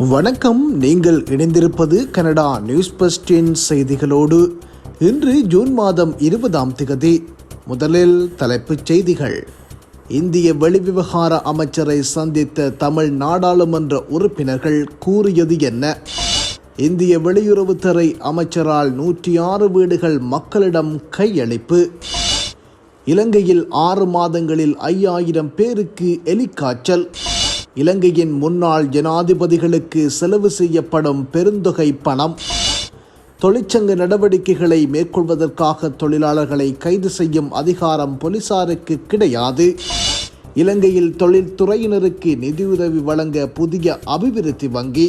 வணக்கம். நீங்கள் இணைந்திருப்பது கனடா நியூஸ் பஸ்டின் செய்திகளோடு. இன்று ஜூன் மாதம் இருபதாம் திகதி முதலில் தலைப்புச் செய்திகள். இந்திய வெளிவிவகார அமைச்சரை சந்தித்த தமிழ் நாடாளுமன்ற உறுப்பினர்கள் கூறியது என்ன? இந்திய வெளியுறவுத்துறை அமைச்சரால் நூற்றி ஆறு வீடுகள் மக்களிடம் கையளிப்பு. இலங்கையில் ஆறு மாதங்களில் ஐயாயிரம் பேருக்கு எலிக்காய்ச்சல். இலங்கையின் முன்னாள் ஜனாதிபதிகளுக்கு செலவு செய்யப்படும் பெருந்தொகை பணம் தொழிற்சங்க நடவடிக்கைகளை மேற்கொள்வதற்காக தொழிலாளர்களை கைது செய்யும் அதிகாரம் போலீசாருக்கு கிடையாது. இலங்கையில் தொழில்துறையினருக்கு நிதியுதவி வழங்க புதிய அபிவிருத்தி வங்கி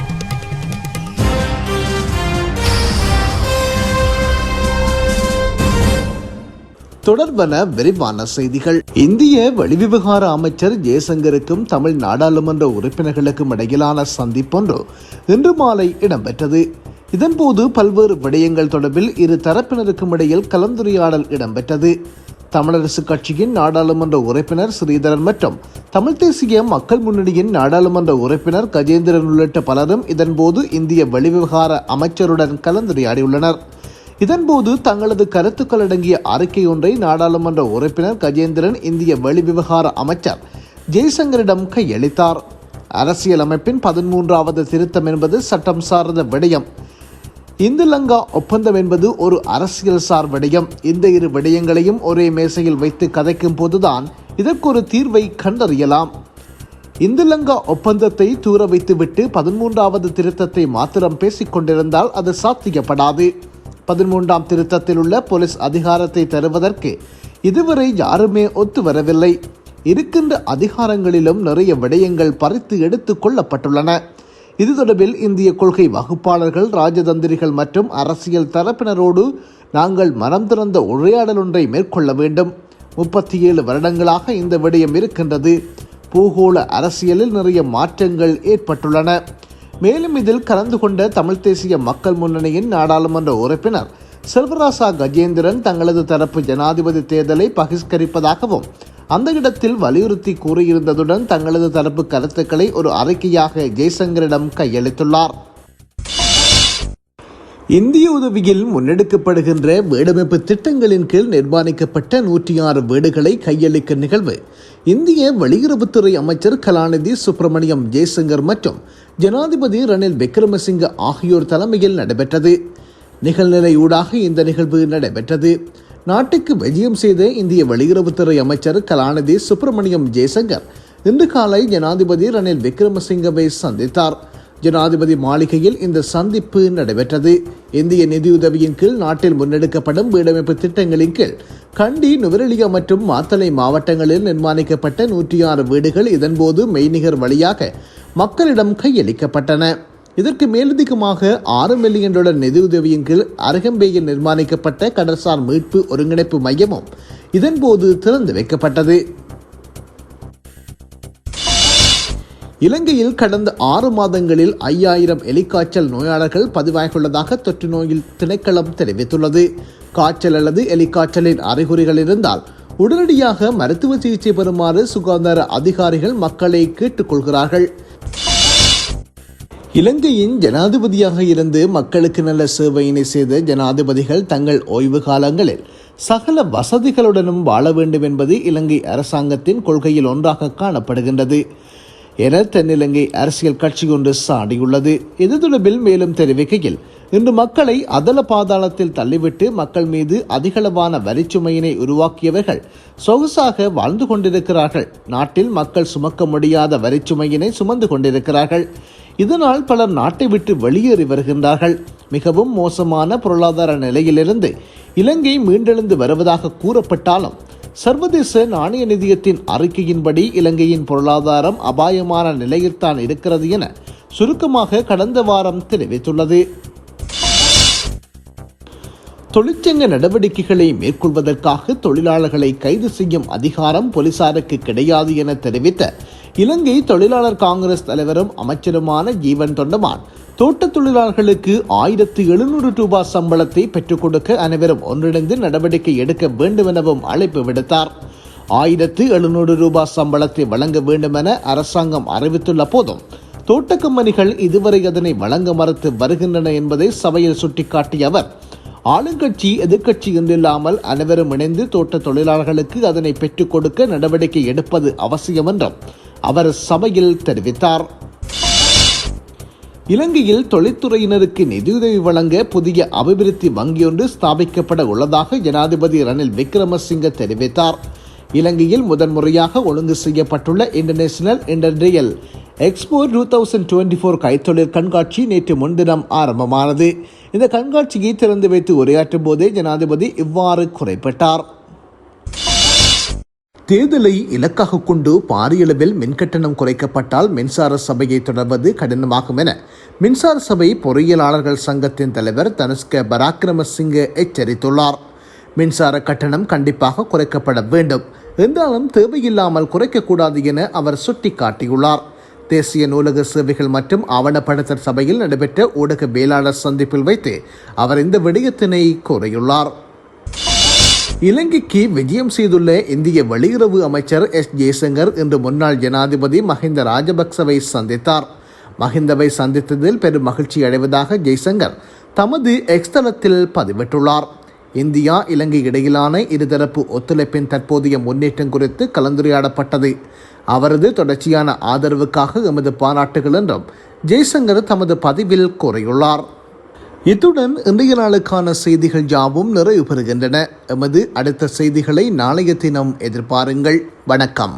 தொடர்பன விரிவான செய்திகள். இந்திய வெளிவிவகார அமைச்சர் ஜெயசங்கருக்கும் தமிழ் நாடாளுமன்ற உறுப்பினர்களுக்கும் இடையிலான சந்திப்பொன்று இன்று மாலை இடம்பெற்றது. இதன்போது பல்வேறு விடயங்கள் தொடர்பில் இரு தரப்பினருக்கும் இடையில் கலந்துரையாடல் இடம்பெற்றது. தமிழரசு கட்சியின் நாடாளுமன்ற உறுப்பினர் ஸ்ரீதரன் மற்றும் தமிழ் தேசிய மக்கள் முன்னணியின் நாடாளுமன்ற உறுப்பினர் கஜேந்திரன் உள்ளிட்ட பலரும் இதன்போது இந்திய வெளிவிவகார அமைச்சருடன் கலந்துரையாடியுள்ளனர். இதன்போது தங்களது கருத்துக்கள் அடங்கிய அறிக்கை ஒன்றை நாடாளுமன்ற உறுப்பினர் கஜேந்திரன் இந்திய வெளிவிவகார அமைச்சர் ஜெய்சங்கரிடம் கையளித்தார். அரசியலமைப்பின் பதிமூன்றாவது திருத்தம் என்பது சட்டம் சார்ந்த விடயம். இந்து லங்கா ஒப்பந்தம் என்பது ஒரு அரசியல் சார் விடயம். இந்த இரு விடயங்களையும் ஒரே மேசையில் வைத்து கதைக்கும் போதுதான் இதற்கு ஒரு தீர்வை கண்டறியலாம். இந்து லங்கா ஒப்பந்தத்தை தூர வைத்துவிட்டு பதிமூன்றாவது திருத்தத்தை மாத்திரம் பேசிக்கொண்டிருந்தால் அது சாத்தியப்படாது. பதிமூன்றாம் திருத்தத்தில் உள்ள போலீஸ் அதிகாரத்தை தருவதற்கு இதுவரை யாருமே ஒத்து வரவில்லை இருக்கின்ற அதிகாரங்களிலும் நிறைய விடயங்கள் பறித்து எடுத்து கொள்ளப்பட்டுள்ளன. இது தொடர்பில் இந்திய கொள்கை வகுப்பாளர்கள் ராஜதந்திரிகள் மற்றும் அரசியல் தரப்பினரோடு நாங்கள் மனம் திறந்த உரையாடல் ஒன்றை மேற்கொள்ள வேண்டும். முப்பத்தி ஏழு வருடங்களாக இந்த விடயம் இருக்கின்றது. பூகோள அரசியலில் நிறைய மாற்றங்கள் ஏற்பட்டுள்ளன. மேலும் இதில் கலந்து கொண்ட தமிழ் தேசிய மக்கள் முன்னணியின் நாடாளுமன்ற உறுப்பினர் செல்வராசா கஜேந்திரன் தங்களது தரப்பு ஜனாதிபதி தேர்தலை பகிஷ்கரிப்பதாகவும் அந்த இடத்தில் வலியுறுத்தி கூறியிருந்ததுடன் தங்களது தரப்பு கருத்துக்களை ஒரு அறிக்கையாக ஜெய்சங்கரிடம் கையளித்துள்ளார். இந்திய உதவியில் முன்னெடுக்கப்படுகின்ற வீடமைப்பு திட்டங்களின் கீழ் நிர்மாணிக்கப்பட்ட நூற்றி ஆறு வீடுகளை கையளிக்கும் நிகழ்வு இந்திய வெளியுறவுத்துறை அமைச்சர் கலாநிதி சுப்பிரமணியம் ஜெய்சங்கர் மற்றும் ஜனாதிபதி ரணில் விக்ரமசிங்க ஆகியோர் தலைமையில் நடைபெற்றது. நிகழ்நிலை ஊடாக இந்த நிகழ்வு நடைபெற்றது. நாட்டுக்கு விஜயம் செய்த இந்திய வெளியுறவுத்துறை அமைச்சர் கலாநிதி சுப்பிரமணியம் ஜெய்சங்கர் இன்று காலை ஜனாதிபதி ரணில் விக்ரமசிங்கவை சந்தித்தார். ஜனாதிபதி மாளிகையில் இந்த சந்திப்பு நடைபெற்றது. இந்திய நிதியுதவியின் கீழ் நாட்டில் முன்னெடுக்கப்படும் வீடமைப்பு திட்டங்களின் கீழ் கண்டி நுவரெலியா மற்றும் மாத்தளை மாவட்டங்களில் நிர்மாணிக்கப்பட்ட நூற்றி ஆறு வீடுகள் இதன்போது மெய்நிகர் வழியாக மக்களிடம் கையளிக்கப்பட்டன. இதற்கு மேலதிகமாக ஆறு மில்லியன் டாலர் நிதியுதவியின் கீழ் அருகம்பேயில் நிர்மாணிக்கப்பட்ட கடற்சார் மீட்பு ஒருங்கிணைப்பு மையமும் இதன்போது திறந்து வைக்கப்பட்டது. இலங்கையில் கடந்த ஆறு மாதங்களில் ஐயாயிரம் எலிக்காய்ச்சல் நோயாளர்கள் பதிவாகியுள்ளதாக தொற்று நோயில் திணைக்களம் தெரிவித்துள்ளது. காய்ச்சல் அல்லது எலிக்காய்ச்சலின் அறிகுறிகள் இருந்தால் உடனடியாக மருத்துவ சிகிச்சை பெறுமாறு சுகாதார அதிகாரிகள் மக்களை கேட்டுக்கொள்கிறார்கள். இலங்கையின் ஜனாதிபதியாக இருந்து மக்களுக்கு நல்ல சேவையினை செய்த ஜனாதிபதிகள் தங்கள் ஓய்வு காலங்களில் சகல வசதிகளுடனும் வாழ வேண்டும் என்பது இலங்கை அரசாங்கத்தின் கொள்கையில் ஒன்றாக காணப்படுகின்றது. என தென்னிலங்கை அரசியல் கட்சி ஒன்று சாடியுள்ளது. இது தொடர்பில் மேலும் தெரிவிக்கையில் இன்று மக்களை அதல பாதாளத்தில் தள்ளிவிட்டு மக்கள் மீது அதிகளவான வரிச்சுமையினை உருவாக்கியவர்கள் சொகுசாக வாழ்ந்து கொண்டிருக்கிறார்கள். நாட்டில் மக்கள் சுமக்க முடியாத வரிச்சுமையினை சுமந்து கொண்டிருக்கிறார்கள். இதனால் பலர் நாட்டை விட்டு வெளியேறி வருகின்றார்கள். மிகவும் மோசமான பொருளாதார நிலையிலிருந்து இலங்கை மீண்டெழுந்து வருவதாக கூறப்பட்டாலும் சர்வதேச நாணய நிதியத்தின் அறிக்கையின்படி இலங்கையின் பொருளாதாரம் அபாயமான நிலையில்தான் இருக்கிறது என சுருக்கமாக கடந்த வாரம் தெரிவித்துள்ளது. தொழிற்சங்க நடவடிக்கைகளை மேற்கொள்வதற்காக தொழிலாளர்களை கைது செய்யும் அதிகாரம் போலீசாருக்கு கிடையாது என தெரிவித்த இலங்கை தொழிலாளர் காங்கிரஸ் தலைவரும் அமைச்சருமான ஜீவன் தொண்டமான். தோட்ட தொழிலாளர்களுக்கு ஆயிரத்து எழுநூறு ரூபாய் சம்பளத்தை பெற்றுக் கொடுக்க அனைவரும் ஒன்றிணைந்து நடவடிக்கை எடுக்க வேண்டும் எனவும் அழைப்பு விடுத்தார். ஆயிரத்து எழுநூறு ரூபாய் சம்பளத்தை வழங்க வேண்டும் என அரசாங்கம் அறிவித்துள்ள போதும் தோட்ட கம்பெனிகள் இதுவரை அதனை வழங்க மறுத்து வருகின்றன என்பதை சபையில் சுட்டிக்காட்டிய அவர் ஆளுங்கட்சி எதிர்க்கட்சி என்றில்லாமல் அனைவரும் இணைந்து தோட்ட தொழிலாளர்களுக்கு அதனை பெற்றுக் கொடுக்க நடவடிக்கை எடுப்பது அவசியம் என்றும் அவர் சபையில் தெரிவித்தார். இலங்கையில் தொழில்துறையினருக்கு நிதியுதவி வழங்க புதிய அபிவிருத்தி வங்கியொன்று ஸ்தாபிக்கப்பட உள்ளதாக ஜனாதிபதி ரணில் விக்ரமசிங்க தெரிவித்தார். இலங்கையில் முதன்முறையாக ஒழுங்கு செய்யப்பட்டுள்ள international industrial expo two thousand twenty four கைத்தொழில் கண்காட்சி நேற்று முன்தினம் ஆரம்பமானது. இந்த கண்காட்சியை திறந்து வைத்து உரையாற்றும் போதே ஜனாதிபதி இவ்வாறு குறைப்பட்டார். தேர்தலை இலக்காக கொண்டு பாரியளவில் மின்கட்டணம் குறைக்கப்பட்டால் மின்சார சபையை தொடர்வது கடினமாகும் என மின்சார சபை பொறியியலாளர்கள் சங்கத்தின் தலைவர் தனுஷ்க பராக்கிரமசிங்க எச்சரித்துள்ளார். மின்சார கட்டணம் கண்டிப்பாக குறைக்கப்பட வேண்டும். என்றாலும் தேவையில்லாமல் குறைக்கக்கூடாது என அவர் சுட்டிக்காட்டியுள்ளார். தேசிய நூலக சேவைகள் மற்றும் ஆவணப்படுத்தல் சபையில் நடைபெற்ற ஊடக வேளாளர் சந்திப்பில் வைத்து அவர் இந்த விடயத்தினை கூறியுள்ளார். இலங்கைக்கு விஜயம் செய்துள்ள இந்திய வெளியுறவு அமைச்சர் எஸ் ஜெய்சங்கர் இன்று முன்னாள் ஜனாதிபதி மஹிந்த ராஜபக்சவை சந்தித்தார். மஹிந்தவை சந்தித்ததில் பெரும் மகிழ்ச்சி அடைவதாக ஜெய்சங்கர் தமது எக்ஸ்தலத்தில் பதிவிட்டுள்ளார். இந்தியா இலங்கை இடையிலான இருதரப்பு ஒத்துழைப்பின் தற்போதைய முன்னேற்றம் குறித்து கலந்துரையாடப்பட்டது. அவரது தொடர்ச்சியான ஆதரவுக்காக எமது பாராட்டுகள் என்றும் ஜெய்சங்கர் தமது பதிவில் கூறியுள்ளார். இத்துடன் இன்றைய நாளுக்கான செய்திகள் யாவும் நிறைவு பெறுகின்றன. எமது அடுத்த செய்திகளை நாளைய தினம் எதிர்பாருங்கள். வணக்கம்.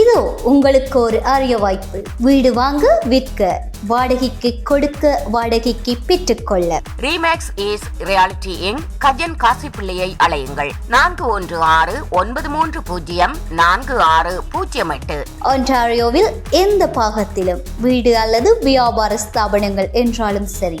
இதோ உங்களுக்கு ஒரு அரிய வாய்ப்பு. வீடு வாங்க விற்க வாடகைக்கு கொடுக்க வாடகைக்கு பெற்றுக்கொள்ள Remax is reality in Kajan காசிப்பிள்ளையை அலையுங்கள் நான்கு ஒன்று ஆறு ஒன்பது மூன்று பூஜ்ஜியம் நான்கு ஆறு பூஜ்ஜியம் எட்டு. ஒன்டாரியோவில் எந்த பாகத்திலும் வீடு அல்லது வியாபார ஸ்தாபனங்கள் என்றாலும் சரி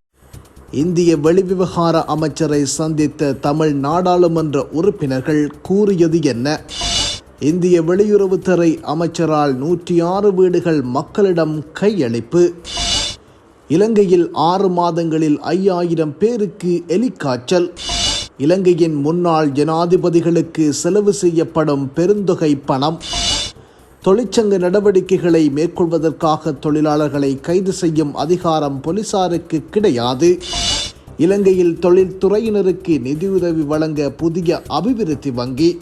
இந்திய வெளிவிவகார அமைச்சரை சந்தித்த தமிழ் நாடாளுமன்ற உறுப்பினர்கள் கூறியது என்ன? இந்திய வெளியுறவுத்துறை அமைச்சரால் நூற்றி ஆறு வீடுகள் மக்களிடம் கையளிப்பு. இலங்கையில் ஆறு மாதங்களில் ஐயாயிரம் பேருக்கு எலிக்காய்ச்சல். இலங்கையின் முன்னாள் ஜனாதிபதிகளுக்கு செலவு செய்யப்படும் பெருந்தொகை பணம். தொழிற்சங்க நடவடிக்கைகளை மேற்கொள்வதற்காக தொழிலாளர்களை கைது செய்யும் அதிகாரம் போலீசாருக்கு கிடையாது. இலங்கையில் தொழில்துறையினருக்கு நிதியுதவி வழங்க புதிய அபிவிருத்தி வங்கி